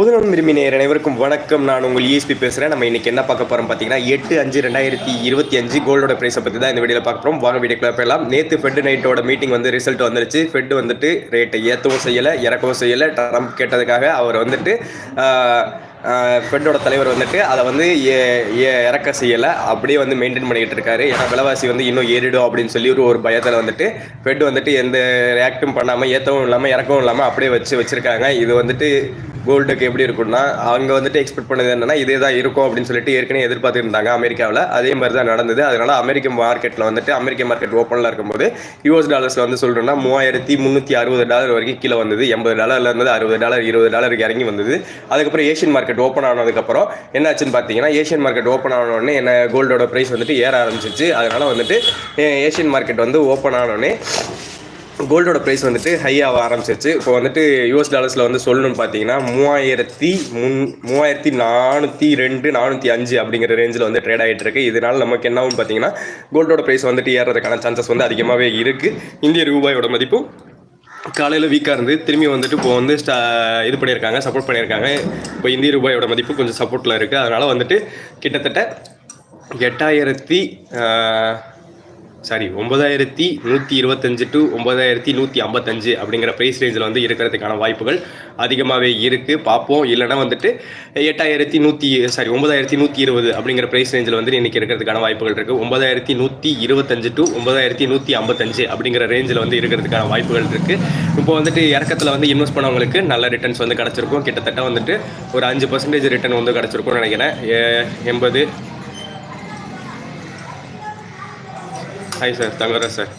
புதுநலம் விரும்பி நேயர் அனைவருக்கும் வணக்கம். நான் உங்கள் இஎஸ்பி பேசுகிறேன் நம்ம இன்றைக்கி என்ன பார்க்க போகிறோம் பார்த்தீங்கன்னா எட்டு அஞ்சு ரெண்டாயிரத்தி இருபத்தி அஞ்சு கோல்டோட ப்ரைஸை பற்றி தான் இந்த வீடியோவில் பார்க்க போகிறோம் வாங்க வீடியோக்குள்ள போயிடலாம். நேற்று ஃபெட் நைட்டோட மீட்டிங் வந்து ரிசல்ட் வந்துருச்சு. ஃபெட் வந்துட்டு ரேட்டை ஏற்றவும் செய்யலை இறக்கவும் செய்யலை. ட்ரம்ப் கேட்டதுக்காக அவர் வந்துட்டு ஃபெட்டோட தலைவர் வந்துட்டு அதை வந்து ஏ- இறக்க செய்யலை. அப்படியே வந்து மெயின்டைன் பண்ணிக்கிட்டு இருக்காரு. ஏன்னா விலைவாசி வந்து இன்னும் ஏறிடும் அப்படின்னு சொல்லி ஒரு ஒரு பயத்தில் வந்துட்டு ஃபெட் வந்துட்டு எந்த ரியாக்டும் பண்ணாமல் ஏற்றவும் இல்லாமல் இறக்கவும் இல்லாமல் அப்படியே வச்சு வச்சுருக்காங்க. இது வந்துட்டு கோல்டுக்கு எப்படி இருக்கும்னா அவங்க வந்துட்டு எக்ஸ்பெக்ட் பண்ணது என்னன்னா இதே தான் இருக்கும் அப்படின்னு சொல்லிட்டு ஏற்கனவே எதிர்பார்த்துருந்தாங்க அமெரிக்காவில். அதே மாதிரி தான் நடந்தது. அதனால அமெரிக்க மார்க்கெட்டில் வந்துட்டு அமெரிக்க மார்க்கெட் ஓப்பனில் இருக்கும்போது யூஎஸ் டாலர்ஸில் வந்து சொல்கிறோம்னா மூவாயிரத்தி முந்நூற்றி அறுபது டாலர் வரைக்கும் கீழே வந்தது. எண்பது டாலரில் இருந்தது அறுபது டாலர் இருபது டாலருக்கு இறங்கி வந்தது. அதுக்கப்புறம் ஏஷியன் மார்க்கெட் ஓப்பன் ஆனதுக்கப்புறம் என்னாச்சுன்னு பார்த்தீங்கன்னா ஏஷியன் மார்க்கெட் ஓப்பன் ஆனோடனே என்ன கோல்டோட ப்ரைஸ் வந்துட்டு ஏற ஆரம்பிச்சிச்சு அதனால வந்துட்டு ஏஷியன் மார்க்கெட் வந்து ஓப்பன் ஆனோடனே கோல்டோட ப்ரைஸ் வந்துட்டு ஹையாக ஆரம்பிச்சிருச்சு. இப்போ வந்துட்டு யூஎஸ் டாலர்ஸில் வந்து சொல்லணும்னு பார்த்தீங்கன்னா மூவாயிரத்தி முன் மூவாயிரத்தி நானூற்றி ரெண்டு நானூற்றி அஞ்சு அப்படிங்கிற ரேஞ்சில் வந்து ட்ரேட் ஆகிட்டு இருக்கு. நமக்கு என்னாகும் பார்த்தீங்கன்னா கோல்டோட ப்ரைஸ் வந்துட்டு ஏறதுக்கான சான்சஸ் வந்து அதிகமாகவே இருக்குது இந்திய ரூபாயோட மதிப்பும் காலையில் வீக்காக இருந்து திரும்பி வந்துட்டு இப்போ வந்து ஸ்டா இது பண்ணியிருக்காங்க சப்போர்ட் பண்ணியிருக்காங்க. இப்போ இந்திய ரூபாயோட மதிப்பு கொஞ்சம் சப்போர்ட்டில் இருக்குது அதனால் வந்துட்டு கிட்டத்தட்ட எட்டாயிரத்தி சாரி ஒன்பதாயிரத்தி நூற்றி இருபத்தஞ்சு டு ஒன்பதாயிரத்தி நூற்றி ஐம்பத்தஞ்சு அப்படிங்கிற ப்ரைஸ் ரேஞ்சில் வந்து இருக்கிறதுக்கான வாய்ப்புகள் அதிகமாகவே இருக்குது பார்ப்போம். இல்லைன்னா வந்துட்டு எட்டாயிரத்தி நூற்றி சாரி ஒன்பதாயிரத்தி நூற்றி இருபது அப்படிங்கிற ப்ரைஸ் ரேஞ்சில் வந்து இன்றைக்கி இருக்கிறதுக்கான வாய்ப்புகள் இருக்குது ஒன்பதாயிரத்தி நூற்றி இருபத்தஞ்சு டு ஒன்பதாயிரத்தி நூற்றி ஐம்பத்தஞ்சு அப்படிங்கிற ரேஞ்சில் வந்து இருக்கிறதுக்கான வாய்ப்புகள் இருக்குது இப்போ வந்துட்டு இறக்கத்தில் வந்து இன்வெஸ்ட் பண்ணவங்களுக்கு நல்ல ரிட்டர்ன்ஸ் வந்து கிடச்சிருக்கும். கிட்டத்தட்ட வந்துட்டு ஒரு அஞ்சு பர்சன்டேஜ் ரிட்டர்ன் வந்து கிடச்சிருக்கும்னு நினைக்கிறேன். எண்பது hi sir Thangaran sir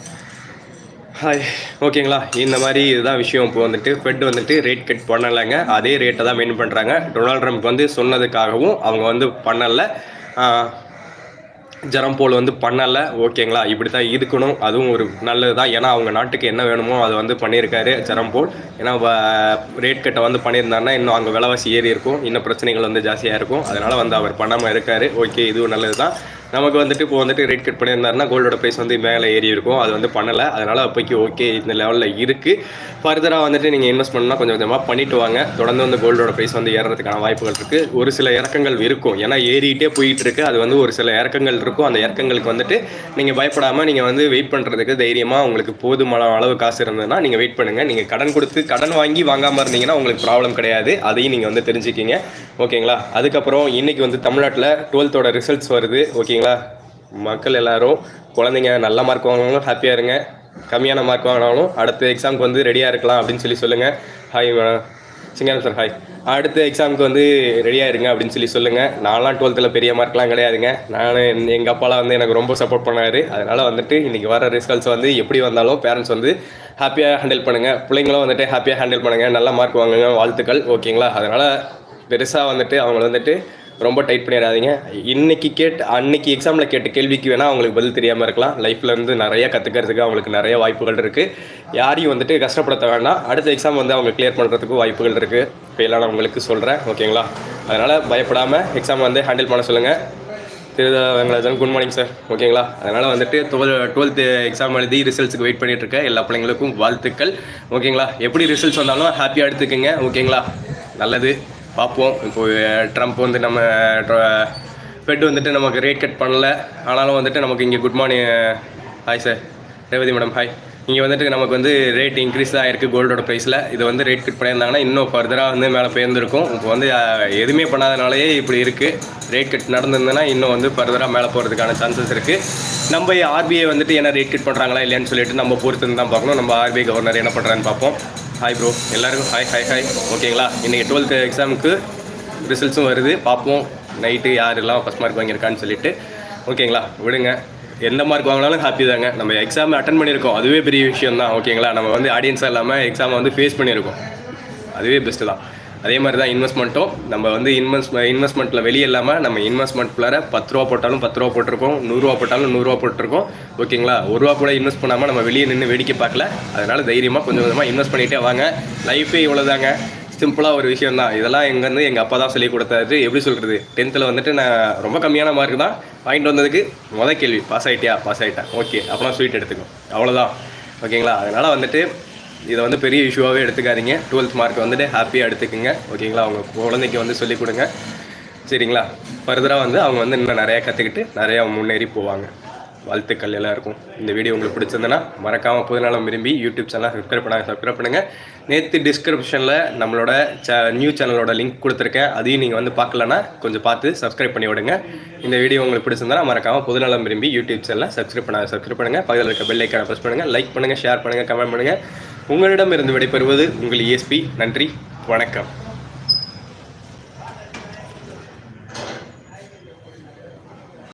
hi ஓகேங்களா? இந்த மாதிரி இதுதான் விஷயம். இப்போ வந்துட்டு ஃபெட் வந்துட்டு ரேட் கட் பண்ணலைங்க. அதே ரேட்டை தான் மெயின் பண்ணுறாங்க டொனால்ட் ட்ரம்ப் வந்து சொன்னதுக்காகவும் அவங்க வந்து பண்ணலை. ஜெரம் போல் வந்து பண்ணலை. ஓகேங்களா? இப்படி தான் இருக்கணும். அதுவும் ஒரு நல்லது தான் ஏன்னா அவங்க நாட்டுக்கு என்ன வேணுமோ அதை வந்து பண்ணியிருக்காரு ஜெரம் போல். ஏன்னா ரேட் கட்டை வந்து பண்ணியிருந்தாருன்னா இன்னும் அங்கே விலைவாசி ஏறி இருக்கும். இன்னும் பிரச்சனைகள் வந்து ஜாஸ்தியாக இருக்கும். அதனால் வந்து அவர் பண்ணாமல் இருக்கார். ஓகே இதுவும் நல்லது தான் நமக்கு வந்துட்டு இப்போ வந்துட்டு ரேட் கட் பண்ணியிருந்தாருன்னா கோல்டோட ப்ரைஸ் வந்து மேலே ஏறி இருக்கும். அது வந்து பண்ணலை. அதனால் அப்போக்கி ஓகே இந்த லெவலில் இருக்குது ஃபர்தராக வந்துட்டு நீங்கள் இன்வெஸ்ட் பண்ணால் கொஞ்சம் கொஞ்சமாக பண்ணிட்டு வாங்க. தொடர்ந்து வந்து கோல்டோட ப்ரைஸ் வந்து ஏறுறதுக்கான வாய்ப்புகள் இருக்குது ஒரு சில இறக்கங்கள் இருக்கும். ஏன்னா ஏறிட்டே போயிட்டு இருக்கு. அது வந்து ஒரு சில இறக்கங்கள் இருக்கும். அந்த இறக்கங்களுக்கு வந்துட்டு நீங்கள் பயப்படாமல் நீங்கள் வந்து வெயிட் பண்ணுறதுக்கு தைரியமாக உங்களுக்கு போதுமான அளவு காசு இருந்ததுன்னா நீங்கள் வெயிட் பண்ணுங்கள் நீங்கள் கடன் கொடுத்து கடன் வாங்கி வாங்காமல் இருந்தீங்கன்னா உங்களுக்கு ப்ராப்ளம் கிடையாது. அதையும் நீங்கள் வந்து தெரிஞ்சுக்கிங்க. ஓகேங்களா? அதுக்கப்புறம் இன்னைக்கு வந்து தமிழ்நாட்டில் டுவெல்த்தோட ரிசல்ட்ஸ் வருது. ஓகேங்களா? மக்கள் எல்லாரும் குழந்தைங்க நல்ல மார்க் வாங்கினாலும் ஹாப்பியாக இருங்க. கம்மியான மார்க் வாங்கினாலும் அடுத்த எக்ஸாமுக்கு வந்து ரெடியாக இருக்கலாம் அப்படின்னு சொல்லி சொல்லுங்கள் ஹாய் சிங்காரம் சார் ஹாய் அடுத்த எக்ஸாமுக்கு வந்து ரெடியாக இருங்க அப்படின்னு சொல்லி சொல்லுங்கள் நான்லாம் டுவெல்த்தில் பெரிய மார்க்லாம் கிடையாதுங்க. நான் எங்கள் அப்பாலாம் வந்து எனக்கு ரொம்ப சப்போர்ட் பண்ணார். அதனால் வந்துட்டு இன்றைக்கி வர ரிசல்ட்ஸ் வந்து எப்படி வந்தாலும் பேரண்ட்ஸ் வந்து ஹாப்பியாக ஹேண்டில் பண்ணுங்கள் பிள்ளைங்களும் வந்துட்டு ஹாப்பியாக ஹேண்டில் பண்ணுங்கள் நல்ல மார்க் வாங்குங்க. வாழ்த்துக்கள். ஓகேங்களா அதனால் பெருசாக வந்துட்டு அவங்கள வந்துட்டு ரொம்ப டைட் பண்ணிடாதீங்க. இன்னைக்கு கேட்டு அன்னைக்கு எக்ஸாமில் கேட்ட கேள்விக்கு வேணால் அவங்களுக்கு பதில் தெரியாமல் இருக்கலாம். லைஃப்லேருந்து நிறைய கற்றுக்கிறதுக்கு அவங்களுக்கு நிறைய வாய்ப்புகள் இருக்குது யாரையும் வந்துட்டு கஷ்டப்படுத்த வேண்டாம் அடுத்த எக்ஸாம் வந்து அவங்க கிளியர் பண்ணுறதுக்கு வாய்ப்புகள் இருக்குது ஃபெயிலானவங்களுக்கு சொல்கிறேன் ஓகேங்களா அதனால் பயப்படாமல் எக்ஸாம் வந்து ஹேண்டில் பண்ண சொல்லுங்கள் திரு வெங்கடாஜன் குட் மார்னிங் சார் ஓகேங்களா அதனால் வந்துட்டு டுவெல் டுவெல்த்து எக்ஸாம் எழுதி ரிசல்ட்ஸுக்கு வெயிட் பண்ணிட்டு இருக்க. எல்லா பிள்ளைங்களுக்கும் வாழ்த்துக்கள். ஓகேங்களா எப்படி ரிசல்ட்ஸ் வந்தாலும் ஹாப்பியாக எடுத்துக்கோங்க. ஓகேங்களா நல்லது. பார்ப்போம். இப்போ ட்ரம்ப் வந்து நம்ம ஃபெட் வந்துட்டு நமக்கு ரேட் கட் பண்ணல. ஆனாலும் வந்துட்டு நமக்கு இங்கே good morning hi sir Revathi madam hi இங்கே வந்துட்டு நமக்கு வந்து ரேட் இன்க்ரீஸ் ஆகிருக்கு ஆயிருக்கு கோல்டோட ப்ரைஸில் இது வந்து ரேட் கட் பண்ணியிருந்தாங்கன்னா இன்னும் ஃபர்தராக வந்து மேலே போயிருந்துருக்கும் இப்போ வந்து எதுவுமே பண்ணாதனாலேயே இப்படி இருக்குது ரேட் கட் நடந்திருந்ததுன்னா இன்னும் வந்து ஃபர்தராக மேலே போகிறதுக்கான சான்சஸ் இருக்குது நம்ம ஆர்பிஐ வந்துட்டு என்ன ரேட் கட் பண்ணுறாங்களா இல்லையான்னு சொல்லிட்டு நம்ம பொறுத்து தான் பார்க்கணும். நம்ம ஆர்பிஐ கவர்னர் என்ன பண்ணுறான்னு பார்ப்போம். ஹாய் ப்ரோ எல்லாருக்கும் ஹாய் ஹாய் ஹாய் ஓகேங்களா இன்றைக்கி டுவெல்த்து எக்ஸாமுக்கு ரிசல்ட்ஸும் வருது. பார்ப்போம். நைட்டு யாரெல்லாம் ஃபஸ்ட் மார்க் வாங்கியிருக்கான்னு சொல்லிட்டு. ஓகேங்களா விடுங்க. எந்த மார்க் வாங்கினாலும் ஹாப்பி தாங்க. நம்ம எக்ஸாம் அட்டன் பண்ணியிருக்கோம். அதுவே பெரிய விஷயம் தான் ஓகேங்களா நம்ம வந்து ஆடியன்ஸாக இல்லாமல் எக்ஸாமை வந்து ஃபேஸ் பண்ணியிருக்கோம். அதுவே பெஸ்ட்டு தான். அதே மாதிரி தான் இன்வெஸ்ட்மெண்ட்டும் நம்ம வந்து இன்வெஸ்ட் இன்வெஸ்ட்மெண்ட்டில் வெளியே இல்லாமல் நம்ம இன்வெஸ்ட்மெண்ட்குள்ளார பத்து ரூபா போட்டாலும் பத்து ரூபா போட்டிருக்கோம். நூறுரூவா போட்டாலும் நூறுரூவா போட்டிருக்கோம். ஓகேங்களா? ஒரு ரூபா கூட இன்வெஸ்ட் பண்ணாமல் நம்ம வெளியே நின்று வேடிக்கை பார்க்கல. அதனால் தைரியமாக கொஞ்சம் கொஞ்சமாக இன்வெஸ்ட் பண்ணிகிட்டே வாங்க. லைஃபே இவ்வளோதாங்க சிம்பிளாக ஒரு விஷயம் தான் இதெல்லாம் எங்கேருந்து எங்கள் அப்பா தான் சொல்லி கொடுத்தாரு. எப்படி சொல்கிறது டென்த்தில் வந்துட்டு நான் ரொம்ப கம்மியான மார்க் தான். வாங்கிட்டு வந்ததுக்கு முத கேள்வி பாஸ் ஆகிட்டியா பாஸ் ஆகிட்டேன் ஓகே அப்புறம் ஸ்வீட் எடுத்துக்கோ அவ்வளோதான் ஓகேங்களா? அதனால் வந்துட்டு இதை வந்து பெரிய இஷ்யூவாகவே எடுத்துக்காதீங்க. டுவெல்த் மார்க் வந்துட்டு ஹாப்பியாக எடுத்துக்கோங்க. ஓகேங்களா? அவங்க குழந்தைக்கு வந்து சொல்லிக் கொடுங்க. சரிங்களா? ஃபர்தராக வந்து அவங்க வந்து இன்னும் நிறையா கற்றுக்கிட்டு நிறையா முன்னேறி போவாங்க. வாழ்த்துக்கள் எல்லாருக்கும். இந்த வீடியோ உங்களுக்கு பிடிச்சிருந்தனா மறக்காமல் புதுநலம் விரும்பி யூடியூப் சேனலாக சப்ஸ்கிரைப் பண்ணாங்க சப்ஸ்கிரைப் பண்ணுங்கள் நேற்று டிஸ்கிரிப்ஷனில் நம்மளோட சே நியூ சேனலோட லிங்க் கொடுத்துருக்கேன். அதையும் நீங்கள் வந்து பார்க்கலன்னா கொஞ்சம் பார்த்து சப்ஸ்கிரைப் பண்ணி விடுங்க. இந்த வீடியோ உங்களுக்கு பிடிச்சிருந்தனா மறக்காமல் புதுநலம் விரும்பி யூடியூப் சேனலில் சப்ஸ்கிரைப் பண்ணாங்க சப்ஸ்கிரைப் பண்ணுங்கள் பக்கத்தில் இருக்க பெல் ஐக்கான ப்ரெஸ் பண்ணுங்கள் லைக் பண்ணுங்கள் ஷேர் பண்ணுங்கள் கமெண்ட் பண்ணுங்கள் உங்களிடம் இருந்து விடைபெறுவது உங்கள் இஎஸ்பி நன்றி வணக்கம்.